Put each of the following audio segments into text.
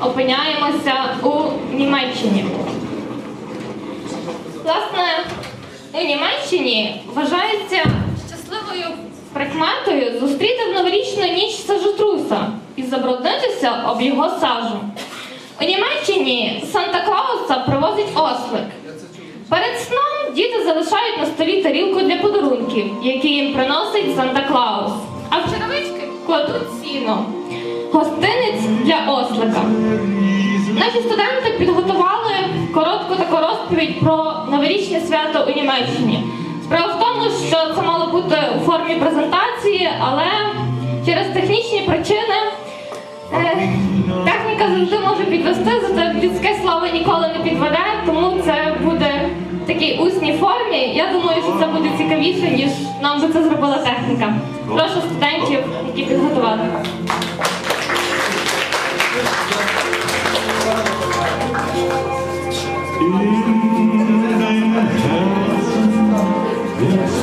опиняємося у Німеччині. Власне, у Німеччині вважається щасливою прикметою зустріти в новорічну ніч сажотруса і забруднитися об його сажу. У Німеччині Санта Клауса привозить ослик. Перед сном діти залишають на столі тарілку для подарунків, які їм приносить Санта Клаус. А в черевички кладуть сіно. Гостинець для ослика. Наші студенти підготували коротку таку розповідь про новорічне свято у Німеччині. Справа в тому, що це мало бути у формі презентації, але через технічні причини е, техніка завжди може підвести, зате людське слово ніколи не підведе, тому це буде в такій усній формі. Я думаю, що це буде цікавіше, ніж нам би це зробила техніка. Прошу студентів, які підготували. In deinem Herzen wird's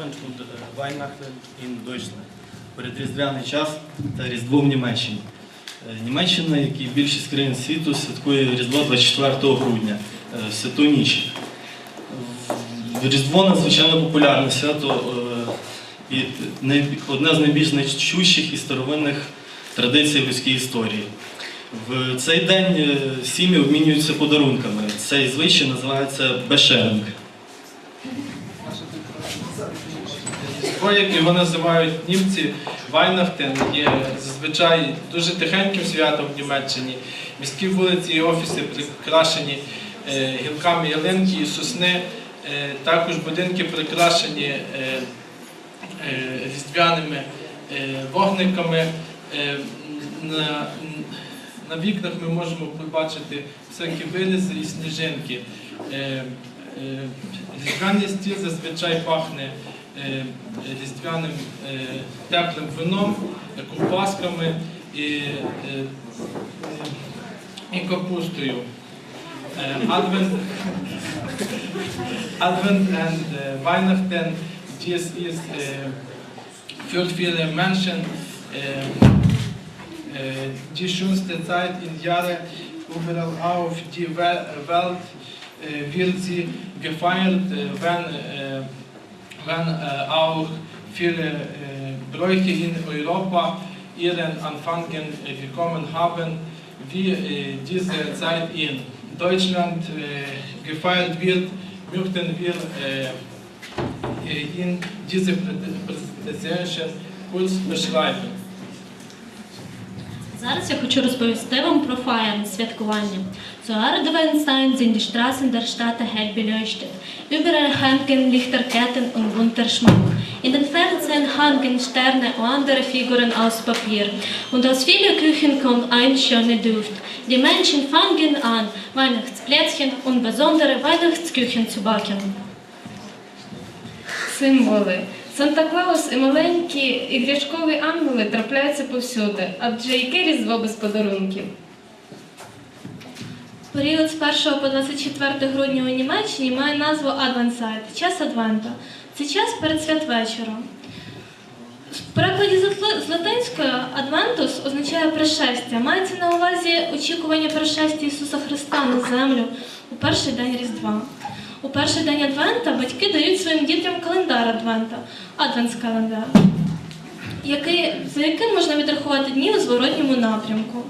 Advent und Weihnachten in Deutschland. Передріздвяний час та Різдво в Німеччині. Е, Німеччина, як і більшість країн світу, святкує Різдво 24 грудня, е, святу ніч. Різдво надзвичайно популярне свято е, і одне з найбільш значущих і старовинних традицій людській історії. В цей день сім'ї обмінюються подарунками. Цей звичай називається бешеринг. Різдво, як його називають німці, Вайнахтен, є зазвичай дуже тихеньким святом в Німеччині. Міські вулиці і офіси прикрашені е, гілками ялинки і сосни. Е, також будинки прикрашені е, різдвяними вогниками. На, на вікнах ми можемо побачити всякі вирізи і сніжинки. Різдвяний стіл зазвичай пахне різдвяним е, теплим вином, е, ковбасками і, е, е, і капустою. Е, Advent, Advent and äh, Weihnachten, dies ist äh, für viele Menschen äh, äh, die schönste Zeit im Jahre. Überall auf die We- Welt äh, wird sie gefeiert, äh, wenn, äh, wenn äh, auch viele äh, Bräuche in Europa ihren Anfang äh, gekommen haben. wie äh, diese Zeit in Deutschland äh, gefeiert wird, möchten wir äh, äh, in diese Präsentation kurz beschreiben. Зараз я хочу розповісти вам про Фаєн святкування. Zu Adventszeit sind die Straßen der Stadt hell beleuchtet. Überall hängen Lichterketten und bunter Schmuck. In den Fenstern hängen Sterne und andere Figuren aus Papier. Und aus vielen Küchen kommt ein schöner Duft. Die Menschen fangen an, Weihnachtsplätzchen und besondere Weihnachtsküchen zu backen. Символи. Санта Клаус і маленькі іграшкові ангели трапляються повсюди, адже яке різдво без подарунків? Період з 1 по 24 грудня у Німеччині має назву Адвентсайт, час Адвента. Це час перед святвечором. В перекладі з латинської Адвентус означає пришестя. Мається на увазі очікування пришестя Ісуса Христа на землю у перший день Різдва. У перший день Адвента батьки дають своїм дітям календар Адвента, Адвентскалендар, який, за яким можна відрахувати дні у зворотньому напрямку.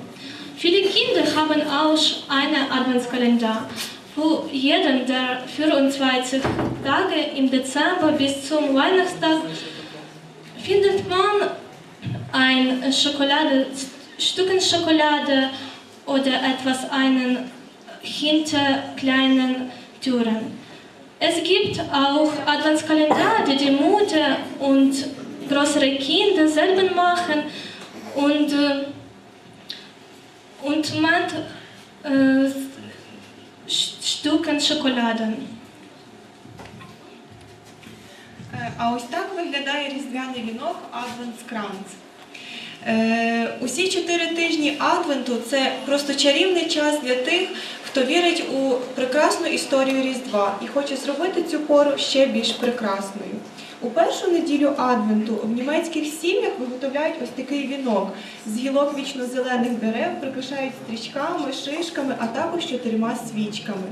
Viele Kinder haben auch einen Adventskalender, wo jeden der 24 Tage im Dezember bis zum Weihnachtstag findet man ein Schokolade, Stücken Schokolade oder etwas einen hinter kleinen Türen. Es gibt auch Adventskalender, die die Mutter und größere Kinder selber machen und äh, und man äh, Sch- Stücken Schokolade. Е, А ось так виглядає різдвяний вінок Адвентскранц. Е, усі чотири тижні Адвенту це просто чарівний час для тих, хто вірить у прекрасну історію Різдва і хоче зробити цю пору ще більш прекрасною. У першу неділю Адвенту в німецьких сім'ях виготовляють ось такий вінок з гілок вічно-зелених дерев, прикрашають стрічками, шишками, а також чотирма свічками.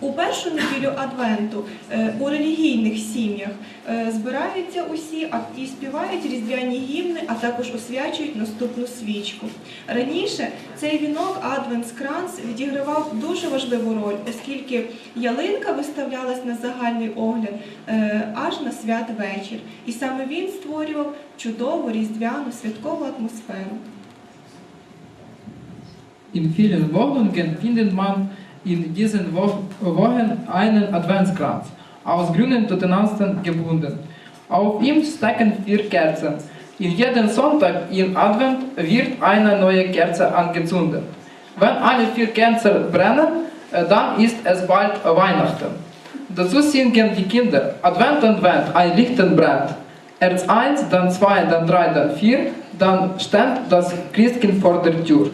У першу неділю Адвенту е, у релігійних сім'ях е, збираються усі і співають різдвяні гімни, а також освячують наступну свічку. Раніше цей вінок Адвентскранц відігравав дуже важливу роль, оскільки ялинка виставлялась на загальний огляд е, аж на святвечір. І саме він створював чудову різдвяну святкову атмосферу. In vielen Wohnungen in diesen Wo- Wochen einen Adventskranz, aus grünen Totenasten gebunden. Auf ihm stecken vier Kerzen. In jeden Sonntag im Advent wird eine neue Kerze angezündet. Wenn alle vier Kerzen brennen, äh, dann ist es bald Weihnachten. Dazu singen die Kinder Advent, Advent, ein Lichten brennt. Erst eins, dann zwei, dann drei, dann vier, dann stand das Christkind vor der Tür.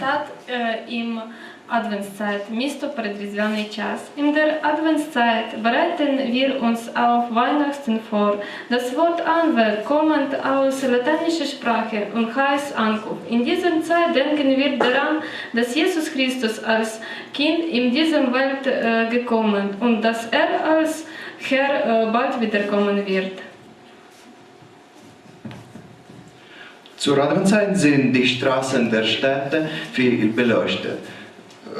statt äh, im Adventszeit, Misto Predrizvani Čas. In der Adventszeit bereiten wir uns auf Weihnachten vor. Das Wort Anwer kommt aus lateinischer Sprache und heißt Ankunft. In dieser Zeit denken wir daran, dass Jesus Christus als Kind in diese Welt äh, gekommen und dass er als Herr äh, bald wiederkommen wird. Zur Adventszeit sind die Straßen der Städte viel beleuchtet.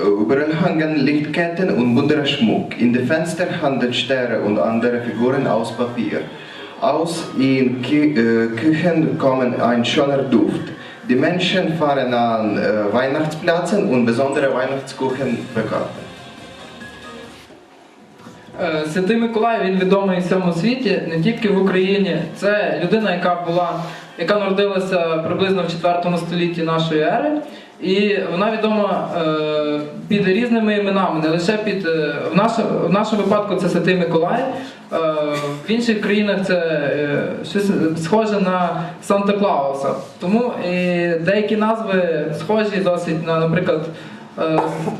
Überall hängen Lichtketten und bunter Schmuck. In den Fenstern hängen Sterne und andere Figuren aus Papier. Aus in Kü äh, Küchen kommen ein schöner Duft. Die Menschen fahren an äh, Weihnachtsplätzen und besondere Weihnachtskuchen bekacken. Е, Святий Миколай він відомий в всьому світі, не тільки в Україні. Це людина, яка була, яка народилася приблизно в 4 столітті нашої ери. І вона відома е, під різними іменами, не лише під е, в, нашому, в нашому випадку це Святий Миколай. Е, в інших країнах це е, щось схоже на Санта Клауса. Тому і деякі назви схожі досить на, наприклад,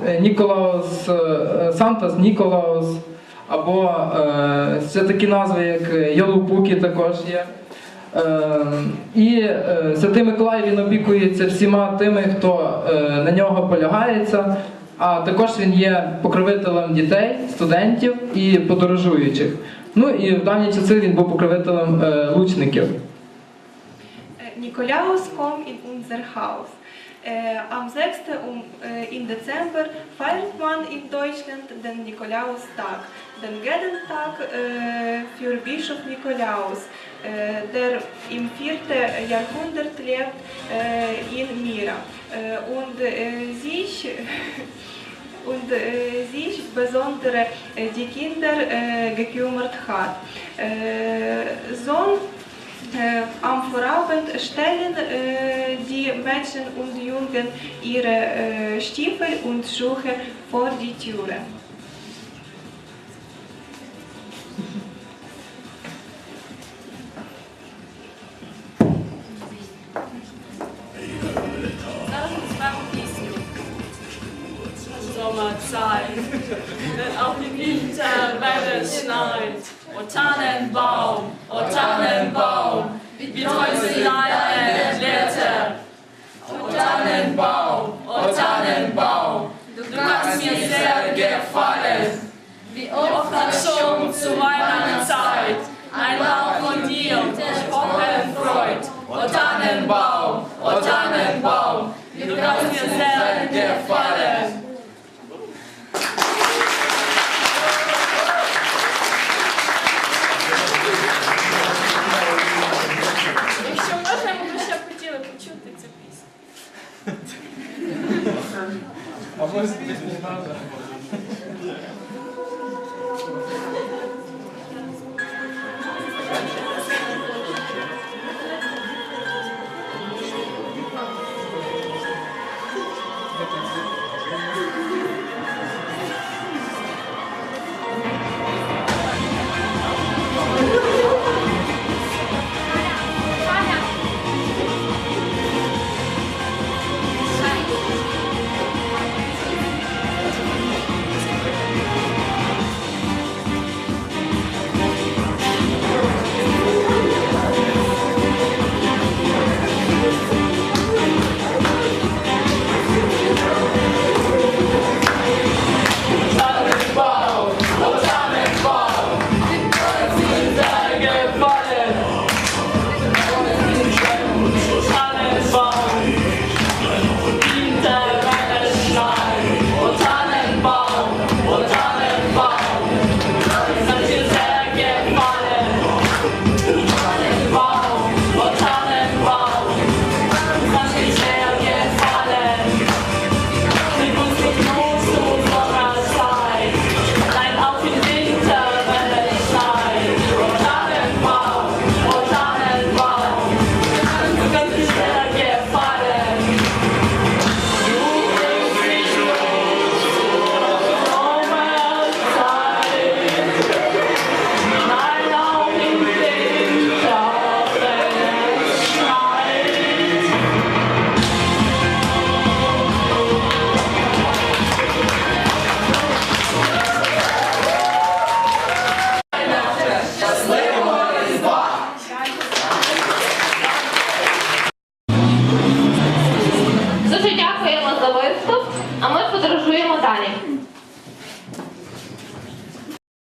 е, Ніколаус, е, Сантас Ніколаус. Або е, ще такі назви, як Йолупуки також є. Е, і е, Святий Миколай він опікується всіма тими, хто е, на нього полягається, а також він є покровителем дітей, студентів і подорожуючих. Ну і в давні часи він був покровителем е, лучників. Nikolaus kommt in unser Haus. Am 6. Um, äh, im Dezember feiert man in Deutschland den Nikolaustag, den Gedenktag äh, für Bischof Nikolaus, der im 4. Jahrhundert lebt äh, in Mira äh, und äh, sich und äh, sich besonders äh, die Kinder äh, gekümmert hat. Äh, so äh, am Vorabend stellen äh, die Mädchen und Jungen ihre äh, Stiefel und Schuhe vor die Türe. Tannenbaum, o Tannenbaum, wie toll sind deine Blätter. O Tannenbaum, o Tannenbaum, du kannst mir sehr gefallen. Wie oft hat schon zu Weihnachtszeit ein Baum von dir mich hoffen freut. O Tannenbaum, o Tannenbaum, du kannst mir sehr gefallen. Почути цю